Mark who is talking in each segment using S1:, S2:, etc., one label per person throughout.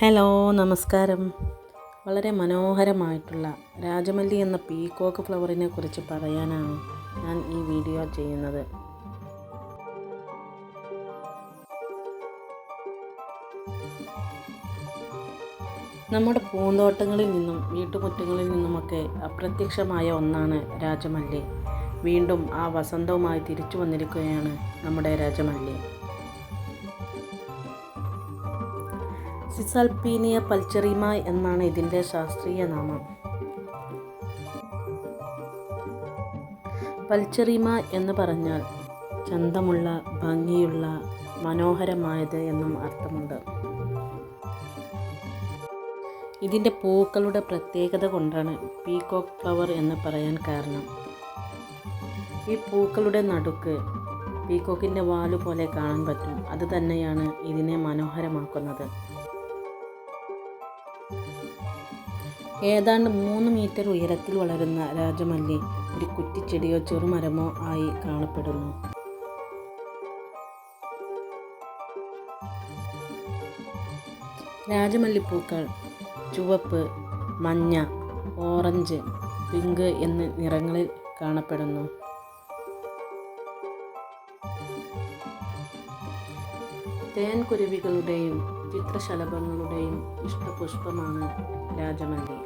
S1: Hello നമസ്കാരം. വളരെ മനോഹരമായിട്ടുള്ള രാജമല്ലി എന്ന പീക്കോക്ക് ഫ്ലവറിനെ കുറിച്ച് പറയാനാണ് ഞാൻ ഈ വീഡിയോ ചെയ്യുന്നത്. നമ്മുടെ പൂന്തോട്ടങ്ങളിൽ നിന്നും വീട്ടുമുറ്റങ്ങളിൽ നിന്നുമൊക്കെ അപ്രത്യക്ഷമായ ഒന്നാണ് രാജമല്ലി. വീണ്ടും ആ വസന്തവുമായി തിരിച്ചു വന്നിരിക്കുകയാണ് നമ്മുടെ രാജമല്ലി. സിസൽപീനിയ പൽച്ചറിമ എന്നാണ് ഇതിന്റെ ശാസ്ത്രീയ നാമം. പൽച്ചറിമ എന്ന് പറഞ്ഞാൽ ചന്തമുള്ള ഭംഗിയുള്ള മനോഹരമായത് എന്നും അർത്ഥമുണ്ട്. ഇതിന്റെ പൂക്കളുടെ പ്രത്യേകത കൊണ്ടാണ് പീകോക്ക് ഫ്ലവർ എന്ന് പറയാൻ കാരണം. ഈ പൂക്കളുടെ നടുക്ക് പീകോക്കിന്റെ വാലു പോലെ കാണാൻ പറ്റും. അത് തന്നെയാണ് ഇതിനെ മനോഹരമാക്കുന്നത്. ഏതാണ്ട് മൂന്ന് മീറ്റർ ഉയരത്തിൽ വളരുന്ന രാജമല്ലി ഒരു കുറ്റിച്ചെടിയോ ചെറുമരമോ ആയി കാണപ്പെടുന്നു. രാജമല്ലിപ്പൂക്കൾ ചുവപ്പ് മഞ്ഞ ഓറഞ്ച് പിങ്ക് എന്നീ നിറങ്ങളിൽ കാണപ്പെടുന്നു. തേൻകുരുവികളുടെയും ചിത്രശലഭങ്ങളുടെയും ഇഷ്ടപുഷ്പമാണ് രാജമല്ലി.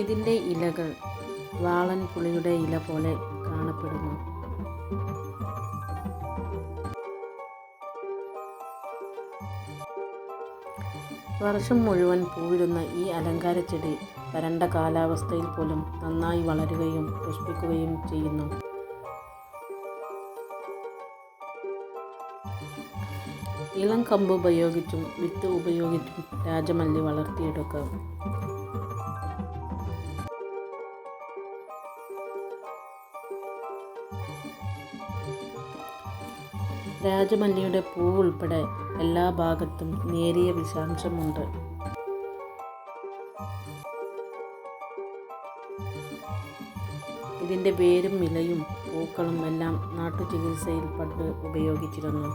S1: ഇതിന്റെ ഇലകൾ വാളൻ പുളിയുടെ ഇല പോലെ കാണപ്പെടുന്നു. വർഷം മുഴുവൻ പൂവിടുന്ന ഈ അലങ്കാര ചെടി വരണ്ട കാലാവസ്ഥയിൽ പോലും നന്നായി വളരുകയും പുഷ്പിക്കുകയും ചെയ്യുന്നു. ഇളം കമ്പ് ഉപയോഗിച്ചും വിത്ത് ഉപയോഗിച്ചും രാജമല്ലി വളർത്തിയെടുക്കാം. രാജമല്ലിയുടെ പൂ ഉൾപ്പെടെ എല്ലാ ഭാഗത്തും നേരിയ വിഷാംശമുണ്ട്. ഇതിന്റെ വേരും ഇലയും പൂക്കളും എല്ലാം നാട്ടുചികിത്സയിൽ പണ്ട് ഉപയോഗിച്ചിരുന്നു.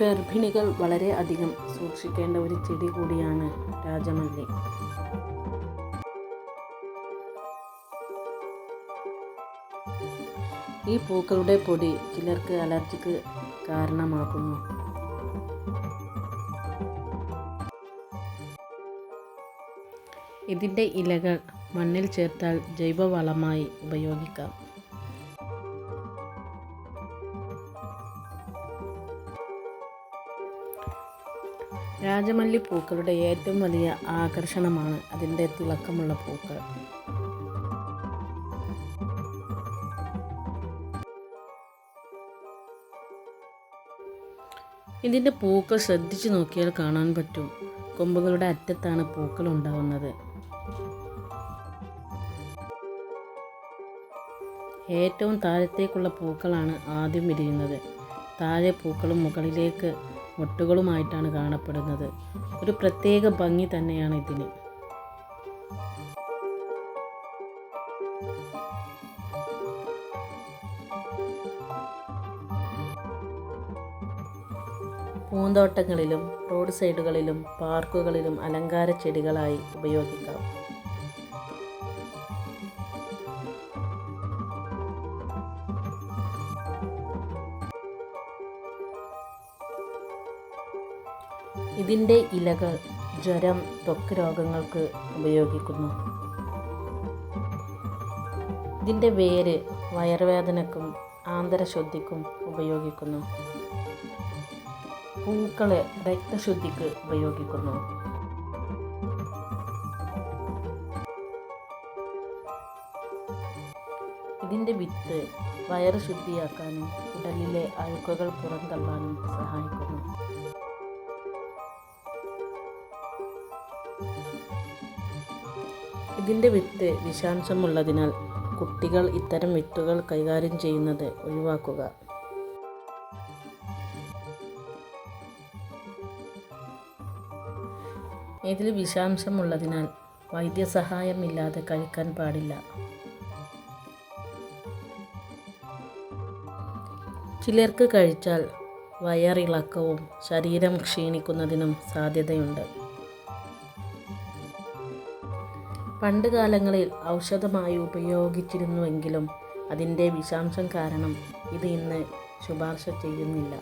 S1: ഗർഭിണികൾ വളരെ അധികം സൂക്ഷിക്കേണ്ട ഒരു ചെടി കൂടിയാണ് രാജമല്ലി. ഈ പൂക്കളുടെ പൊടി ചിലർക്ക് അലർജിക്ക് കാരണമാകുന്നു. ഇതിന്റെ ഇലകൾ മണ്ണിൽ ചേർത്താൽ ജൈവവളമായി ഉപയോഗിക്കാം. രാജമല്ലി പൂക്കളുടെ ഏറ്റവും വലിയ ആകർഷണമാണ് അതിന്റെ തിളക്കമുള്ള പൂക്കൾ. ഇതിന്റെ പൂക്കൾ ശ്രദ്ധിച്ചു നോക്കിയാൽ കാണാൻ പറ്റും കൊമ്പുകളുടെ അറ്റത്താണ് പൂക്കൾ ഉണ്ടാവുന്നത്. ഏറ്റവും താഴത്തേക്കുള്ള പൂക്കളാണ് ആദ്യം വിരിയുന്നത്. താഴെ പൂക്കളും മുകളിലേക്ക് മൊട്ടുകളുമായിട്ടാണ് കാണപ്പെടുന്നത്. ഒരു പ്രത്യേക ഭംഗി തന്നെയാണ് ഇതിന്. പൂന്തോട്ടങ്ങളിലും റോഡ് സൈഡുകളിലും പാർക്കുകളിലും അലങ്കാര ചെടികളായി ഉപയോഗിക്കാം. ഇതിന്റെ ഇലകൾ ജ്വരം ത്വക്ക് രോഗങ്ങൾക്ക് ഉപയോഗിക്കുന്നു. ഇതിന്റെ വേര് വയറുവേദനക്കും ആന്തരശുദ്ധിക്കും ഉപയോഗിക്കുന്നു. പൂക്കളെ രക്തശുദ്ധിക്ക് ഉപയോഗിക്കുന്നു. ഇതിന്റെ വിത്ത് വയറ് ശുദ്ധിയാക്കാനും ഉടലിലെ അഴുക്കുകൾ പുറന്തള്ളാനും സഹായിക്കുന്നു. ഇതിന്റെ വിത്ത് വിഷാംശമുള്ളതിനാൽ കുട്ടികൾ ഇത്തരം വിത്തുകൾ കൈകാര്യം ചെയ്യുന്നത് ഒഴിവാക്കുക. ഇതിൽ വിഷാംശമുള്ളതിനാൽ വൈദ്യസഹായമില്ലാതെ കഴിക്കാൻ പാടില്ല. ചിലർക്ക് കഴിച്ചാൽ വയറിളക്കവും ശരീരം ക്ഷീണിക്കുന്നതിനും സാധ്യതയുണ്ട്. പണ്ട് കാലങ്ങളിൽ ഔഷധമായി ഉപയോഗിച്ചിരുന്നുവെങ്കിലും അതിന്റെ വിഷാംശം കാരണം ഇത് ഇന്ന് ശുപാർശ ചെയ്യുന്നില്ല.